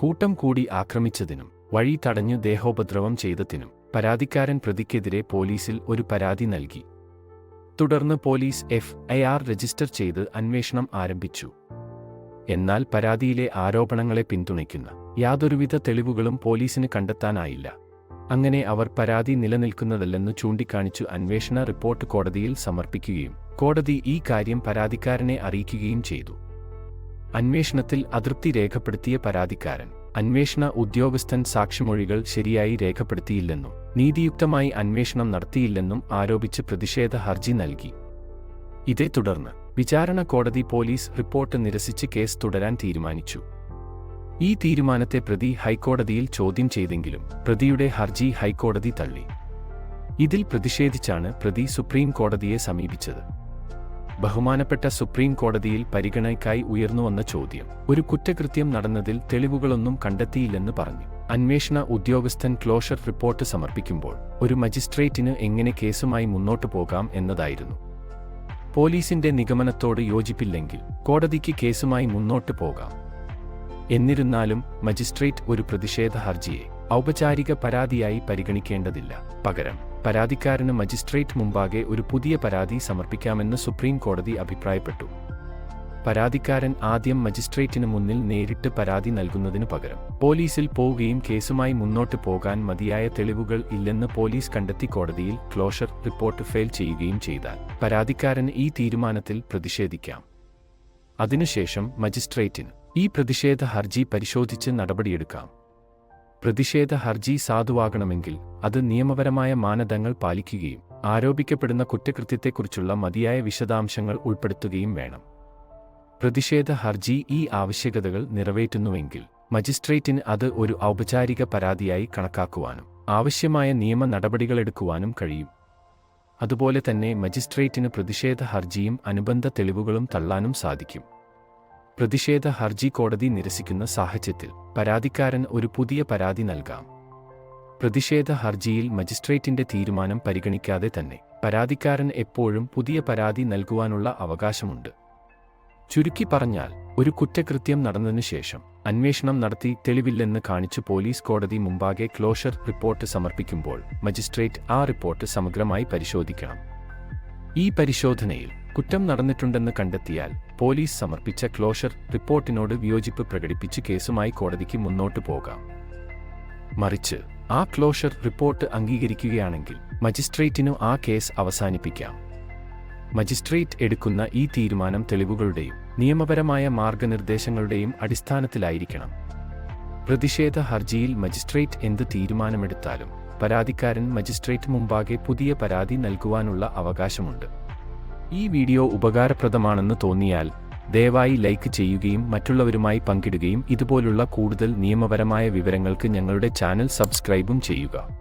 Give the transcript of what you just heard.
കൂട്ടം കൂടി ആക്രമിച്ചതിനും വഴി തടഞ്ഞു ദേഹോപദ്രവം ചെയ്തതിനും പരാതിക്കാരൻ പ്രതിക്കെതിരെ പോലീസിൽ ഒരു പരാതി നൽകി. തുടർന്ന് police F I R register ചെയ്ത് അന്വേഷണം ആരംഭിച്ചു. എന്നാൽ പരാതിയിലെ ആരോപണങ്ങളെ പിന്തുണയ്ക്കുന്ന യാതൊരുവിധ തെളിവുകളും പോലീസിന് കണ്ടെത്താനായില്ല. അങ്ങനെ അവർ പരാതി നിലനിൽക്കുന്നതല്ലെന്ന് ചൂണ്ടിക്കാണിച്ചു അന്വേഷണ റിപ്പോർട്ട് കോടതിയിൽ സമർപ്പിക്കുകയും കോടതി ഈ കാര്യം പരാതിക്കാരനെ അറിയിക്കുകയും ചെയ്തു. അന്വേഷണത്തിൽ അതൃപ്തി രേഖപ്പെടുത്തിയ പരാതിക്കാരൻ. അന്വേഷണ ഉദ്യോഗസ്ഥൻ സാക്ഷിമൊഴികൾ ശരിയായി രേഖപ്പെടുത്തിയില്ലെന്നും നീതിയുക്തമായി അന്വേഷണം നടത്തിയില്ലെന്നും ആരോപിച്ച് പ്രതിഷേധ ഹർജി നൽകി. ഇതേ തുടർന്ന് വിചാരണ കോടതി പോലീസ് റിപ്പോർട്ട് നിരസിച്ച് കേസ് തുടരാൻ തീരുമാനിച്ചു. ഈ തീരുമാനത്തെ പ്രതി ഹൈക്കോടതിയിൽ ചോദ്യം ചെയ്തെങ്കിലും പ്രതിയുടെ ഹർജി ഹൈക്കോടതി തള്ളി. ഇതിൽ പ്രതിഷേധിച്ചാണ് പ്രതി സുപ്രീം കോടതിയെ സമീപിച്ചത്. ബഹുമാനപ്പെട്ട സുപ്രീം കോടതിയിൽ പരിഗണനയ്ക്കായി ഉയർന്നുവന്ന ചോദ്യം. ഒരു കുറ്റകൃത്യം നടന്നതിൽ തെളിവുകളൊന്നും കണ്ടെത്തിയില്ലെന്ന് പറഞ്ഞു. അന്വേഷണ ഉദ്യോഗസ്ഥൻ ക്ലോഷർ റിപ്പോർട്ട് സമർപ്പിക്കുമ്പോൾ ഒരു മജിസ്ട്രേറ്റിന് എങ്ങനെ കേസുമായി മുന്നോട്ടു പോകാം എന്നതായിരുന്നു. പോലീസിന്റെ നിഗമനത്തോട് യോജിപ്പില്ലെങ്കിൽ കോടതിക്ക് കേസുമായി മുന്നോട്ടു പോകാം. എന്നിരുന്നാലും മജിസ്ട്രേറ്റ് ഒരു പ്രതിഷേധ ഹർജിയെ ഔപചാരിക പരാതിയായി പരിഗണിക്കേണ്ടതില്ല. പകരം പരാതിക്കാരന് മജിസ്ട്രേറ്റ് മുമ്പാകെ ഒരു പുതിയ പരാതി സമർപ്പിക്കാമെന്ന് സുപ്രീം കോടതി അഭിപ്രായപ്പെട്ടു. പരാതിക്കാരൻ ആദ്യം മജിസ്ട്രേറ്റിന് മുന്നിൽ നേരിട്ട് പരാതി നൽകുന്നതിനു പകരം പോലീസിൽ പോവുകയും കേസുമായി മുന്നോട്ട് പോകാൻ മതിയായ തെളിവുകൾ ഇല്ലെന്ന് പോലീസ് കണ്ടെത്തി കോടതിയിൽ ക്ലോഷർ റിപ്പോർട്ട് ഫയൽ ചെയ്യുകയും ചെയ്താൽ പരാതിക്കാരന് ഈ തീരുമാനത്തിൽ പ്രതിഷേധിക്കാം. അതിനുശേഷം മജിസ്ട്രേറ്റിന് ഈ പ്രതിഷേധ ഹർജി പരിശോധിച്ച് നടപടിയെടുക്കാം. പ്രതിഷേധ ഹർജി സാധുവാകണമെങ്കിൽ അത് നിയമപരമായ മാനദണ്ഡങ്ങൾ പാലിക്കുകയും ആരോപിക്കപ്പെടുന്ന കുറ്റകൃത്യത്തെക്കുറിച്ചുള്ള മതിയായ വിശദാംശങ്ങൾ ഉൾപ്പെടുത്തുകയും വേണം. പ്രതിഷേധ ഹർജി ഈ ആവശ്യകതകൾ നിറവേറ്റുന്നുവെങ്കിൽ മജിസ്ട്രേറ്റിന് അത് ഒരു ഔപചാരിക പരാതിയായി കണക്കാക്കുവാനും ആവശ്യമായ നിയമ നടപടികളെടുക്കുവാനും കഴിയും. അതുപോലെ തന്നെ മജിസ്ട്രേറ്റിന് പ്രതിഷേധ ഹർജിയും അനുബന്ധ തെളിവുകളും തള്ളാനും സാധിക്കും. പ്രതിഷേധ ഹർജി കോടതി നിരസിക്കുന്ന സാഹചര്യത്തിൽ പരാതിക്കാരൻ ഒരു പുതിയ പരാതി നൽകാം. പ്രതിഷേധ ഹർജിയിൽ മജിസ്ട്രേറ്റിന്റെ തീരുമാനം പരിഗണിക്കാതെ തന്നെ പരാതിക്കാരൻ എപ്പോഴും പുതിയ പരാതി നൽകുവാനുള്ള അവകാശമുണ്ട്. ചുരുക്കി പറഞ്ഞാൽ ഒരു കുറ്റകൃത്യം നടന്നതിനു ശേഷം അന്വേഷണം നടത്തി തെളിവില്ലെന്ന് കാണിച്ച് പോലീസ് കോടതി മുമ്പാകെ ക്ലോഷർ റിപ്പോർട്ട് സമർപ്പിക്കുമ്പോൾ മജിസ്ട്രേറ്റ് ആ റിപ്പോർട്ട് സമഗ്രമായി പരിശോധിക്കണം. ഈ പരിശോധനയിൽ കുറ്റം നടന്നിട്ടുണ്ടെന്ന് കണ്ടെത്തിയാൽ പോലീസ് സമർപ്പിച്ച ക്ലോഷർ റിപ്പോർട്ടിനോട് വിയോജിപ്പ് പ്രകടിപ്പിച്ച് കേസുമായി കോടതിക്ക് മുന്നോട്ടു പോകാം. മറിച്ച് ആ ക്ലോഷർ റിപ്പോർട്ട് അംഗീകരിക്കുകയാണെങ്കിൽ മജിസ്ട്രേറ്റിനു ആ കേസ് അവസാനിപ്പിക്കാം. മജിസ്ട്രേറ്റ് എടുക്കുന്ന ഈ തീരുമാനം തെളിവുകളുടെയും നിയമപരമായ മാർഗനിർദ്ദേശങ്ങളുടെയും അടിസ്ഥാനത്തിലായിരിക്കണം. പ്രതിഷേധ ഹർജിയിൽ മജിസ്ട്രേറ്റ് എന്ത് തീരുമാനമെടുത്താലും പരാതിക്കാരൻ മജിസ്ട്രേറ്റ് മുമ്പാകെ പുതിയ പരാതി നൽകുവാനുള്ള അവകാശമുണ്ട്. ഈ വീഡിയോ ഉപകാരപ്രദമാണെന്ന് തോന്നിയാൽ ദയവായി ലൈക്ക് ചെയ്യുകയും മറ്റുള്ളവരുമായി പങ്കിടുകയും ഇതുപോലുള്ള കൂടുതൽ നിയമപരമായ വിവരങ്ങൾക്ക് ഞങ്ങളുടെ ചാനൽ സബ്സ്ക്രൈബും ചെയ്യുക.